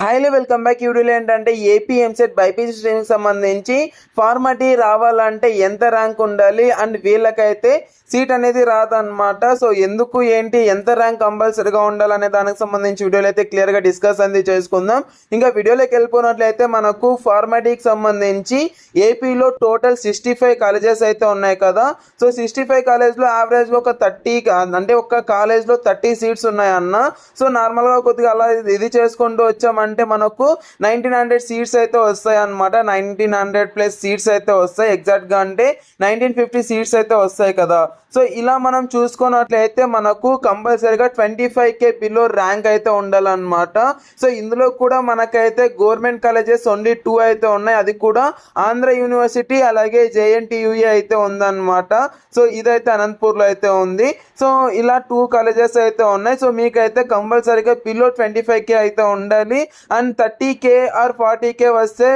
హైలో welcome back వీడియోలో ఏంటంటే ఏపీ ఎంసెట్ బైపీసీ స్ట్రీమ్కి సంబంధించి ఫార్మాటీ రావాలంటే ఎంత ర్యాంక్ ఉండాలి? అండ్ వీళ్ళకైతే సీట్ అనేది రాదనమాట సో ఎందుకు ఏంటి ఎంత ర్యాంక్ కంపల్సరీగా ఉండాలనే దానికి సంబంధించి వీడియోలో అయితే క్లియర్గా డిస్కస్ అనేది చేసుకుందాం. ఇంకా వీడియోలోకి వెళ్ళిపోయినట్లయితే మనకు ఫార్మటీకి సంబంధించి ఏపీలో టోటల్ సిక్స్టీ ఫైవ్ కాలేజెస్ అయితే ఉన్నాయి కదా. సో సిక్స్టీ ఫైవ్ కాలేజ్లో యావరేజ్గా ఒక థర్టీ అంటే ఒక కాలేజ్లో థర్టీ సీట్స్ ఉన్నాయి అన్న. సో నార్మల్గా కొద్దిగా అలా ఇది- చేసుకుంటూ వచ్చాం అంటే మనకు నైన్టీన్ హండ్రెడ్ సీట్స్ అయితే వస్తాయి అనమాట నైన్టీన్ హండ్రెడ్ ప్లస్ సీట్స్ అయితే వస్తాయి. ఎగ్జాక్ట్గా అంటే నైన్టీన్ ఫిఫ్టీ సీట్స్ అయితే వస్తాయి కదా. సో ఇలా మనం చూసుకున్నట్లయితే మనకు కంపల్సరీగా twenty five K below rank అయితే ఉండాలన్నమాట. సో ఇందులో కూడా మనకైతే గవర్నమెంట్ కాలేజెస్ ఓన్లీ టూ అయితే ఉన్నాయి. అది కూడా ఆంధ్ర యూనివర్సిటీ అలాగే జేఎన్టీయూఏ అయితే ఉందన్నమాట. సో ఇదైతే అనంతపూర్లో అయితే ఉంది. సో ఇలా టూ కాలేజెస్ అయితే ఉన్నాయి. సో మీకైతే కంపల్సరీగా బిలో ట్వంటీ ఫైవ్ కే అయితే ఉండాలి. And thirty K or forty K వస్తే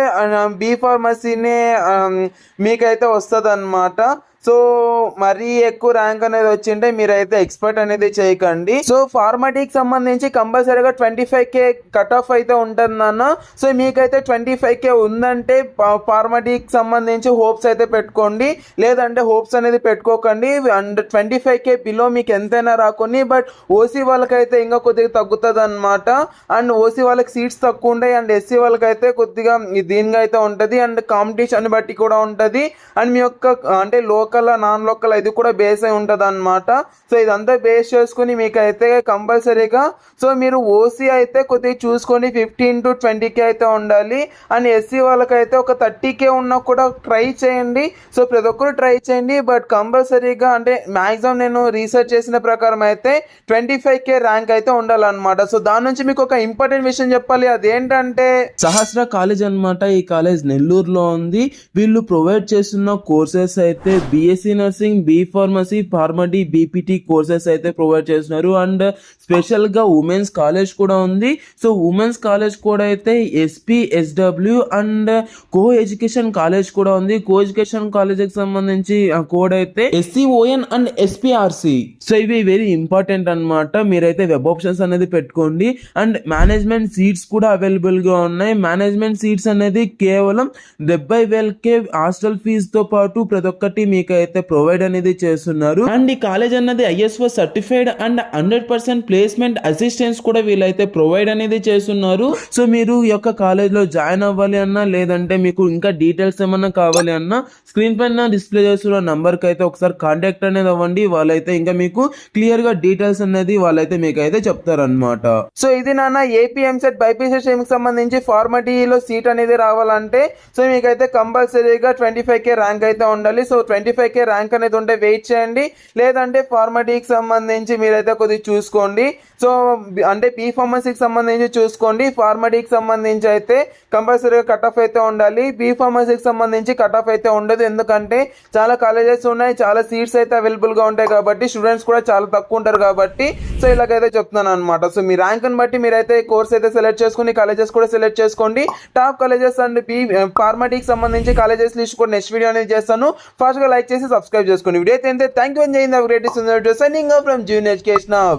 బీ ఫార్మసీనే మీకైతే వస్తుంది అనమాట సో మరీ ఎక్కువ ర్యాంక్ అనేది వచ్చింటే మీరైతే ఎక్స్పర్ట్ అనేది చేయకండి. సో ఫార్మాటిక్ సంబంధించి కంపల్సరీగా twenty five K cut off అయితే ఉంటుంది నాన్న. సో మీకైతే ట్వంటీ ఫైవ్ కే ఉందంటే ఫార్మాటిక్ సంబంధించి హోప్స్ అయితే పెట్టుకోండి. లేదంటే హోప్స్ అనేది పెట్టుకోకండి. And twenty five K below మీకు ఎంతైనా రాకొని బట్ ఓసీ వాళ్ళకైతే ఇంకా కొద్దిగా తగ్గుతుంది అనమాట అండ్ ఓసీ వాళ్ళకి సీట్స్ తక్కువ ఉంటాయి అండ్ ఎస్సీ వాళ్ళకైతే కొద్దిగా దీనిగా అయితే ఉంటుంది అండ్ కాంపిటీషన్ బట్టి కూడా ఉంటుంది. అండ్ మీ యొక్క అంటే లోకల్ నాన్ లోకల్ ఇది కూడా బేస్ అయి ఉంటుంది అనమాట సో ఇదంతా బేస్ చేసుకుని మీకు అయితే కంపల్సరీగా సో మీరు ఓసీ అయితే కొద్దిగా చూసుకొని ఫిఫ్టీన్ టు ట్వంటీ కే అయితే ఉండాలి. అండ్ ఎస్సీ వాళ్ళకైతే ఒక థర్టీ కే ఉన్నా కూడా ట్రై చేయండి. సో ప్రతి ఒక్కరు ట్రై చేయండి. బట్ కంపల్సరీగా అంటే మ్యాక్సిమం నేను రీసెర్చ్ చేసిన ప్రకారం అయితే ట్వంటీ ఫైవ్ కే ర్యాంక్ అయితే ఉండాలన్నమాట. సో దాని నుంచి మీకు ఒక ఇంపార్టెంట్ విషయం చెప్పాలి. అదేంటంటే సహస్ర కాలేజ్ అన్నమాట. ఈ కాలేజ్ నెల్లూరులో ఉంది. వీళ్ళు ప్రొవైడ్ చేస్తున్న కోర్సెస్ అయితే BSc nursing B pharmacy PharmD BPT courses అయితే ప్రొవైడ్ చేస్తున్నారు. అండ్ స్పెషల్గా ఉమెన్స్ కాలేజ్ కూడా ఉంది. సో ఉమెన్స్ కాలేజ్ కూడా అయితే SP SW and co education college కూడా ఉంది. కో ఎడ్యుకేషన్ కాలేజ్కి సంబంధించి కోడ్ అయితే ఎస్సీఓఎన్ అండ్ ఎస్పీఆర్సి సో ఇవి వెరీ ఇంపార్టెంట్ అన్నమాట. మీరైతే వెబ్ ఆప్షన్స్ అనేది పెట్టుకోండి. అండ్ మేనేజ్మెంట్ సీట్స్ కూడా అవైలబుల్గా ఉన్నాయి. మేనేజ్మెంట్ సీట్స్ అనేది కేవలం డెబ్బై వేలకే హాస్టల్ ఫీజు తో పాటు ప్రతి ఒక్కటి మీకు అయితే ప్రొవైడ్ అనేది చేస్తున్నారు. అండ్ ఈ కాలేజ్ అన్నది ISO certified and hundred percent placement assistance కూడా వీళ్ళైతే ప్రొవైడ్ అనేది చేస్తున్నారు. సో మీరు ఈ యొక్క కాలేజ్లో జాయిన్ అవ్వాలి అన్నా లేదంటే మీకు ఇంకా డీటెయిల్స్ ఏమన్నా కావాలి అన్నా స్క్రీన్ పైన డిస్ప్లే చేస్తున్న నంబర్కి అయితే ఒకసారి కాంటాక్ట్ అనేది అవ్వండి. వాళ్ళైతే ఇంకా మీకు క్లియర్గా డీటెయిల్స్ అనేది వాళ్ళైతే మీకు అయితే చెప్తారనమాట సో ఇది నాన్న ఏపీ ఎంసెట్ బైపీసీ స్ట్రీమ్కి సంబంధించి ఫార్మాటీలో సీట్ అనేది రావాలంటే సో మీకైతే కంపల్సరీగా ట్వంటీ ఫైవ్ కే ర్యాంక్ అయితే ఉండాలి. So twenty five K rank అనేది ఉంటే వెయిట్ చేయండి. లేదంటే ఫార్మాటీకి సంబంధించి మీరైతే కొద్దిగా చూసుకోండి. సో అంటే బీ ఫార్మసీకి సంబంధించి చూసుకోండి. ఫార్మాటీకి సంబంధించి అయితే కంపల్సరీగా కట్ ఆఫ్ అయితే ఉండాలి. బీ ఫార్మసీకి సంబంధించి కట్ ఆఫ్ అయితే ఉండదు. ఎందుకంటే చాలా కాలేజెస్ ఉన్నాయి. చాలా సీట్స్ అయితే అవైలబుల్గా ఉంటాయి కాబట్టి స్టూడెంట్స్ కూడా చాలా తక్కువ ఉంటారు కాబట్టి. సో ఇలాగైతే చెప్తున్నాను అనమాట సో మీ ర్యాంక్ని బట్టి మీరైతే కోర్స్ అయితే సెలెక్ట్ చేసుకుని కాలేజెస్ కూడా సెలెక్ట్ చేసుకోండి. టాప్ కాలేజెస్ అండ్ బీ ఫార్మాటీకి సంబంధించి కాలేజెస్ లిస్ట్ కూడా నెక్స్ట్ వీడియో అనేది చేస్తాను. ఫాస్ట్గా లైక్ లైక్ చేసి సబ్స్క్రైబ్ చేసుకోండి వీడియో అయితే thank you enjoying the greatest signing from junior education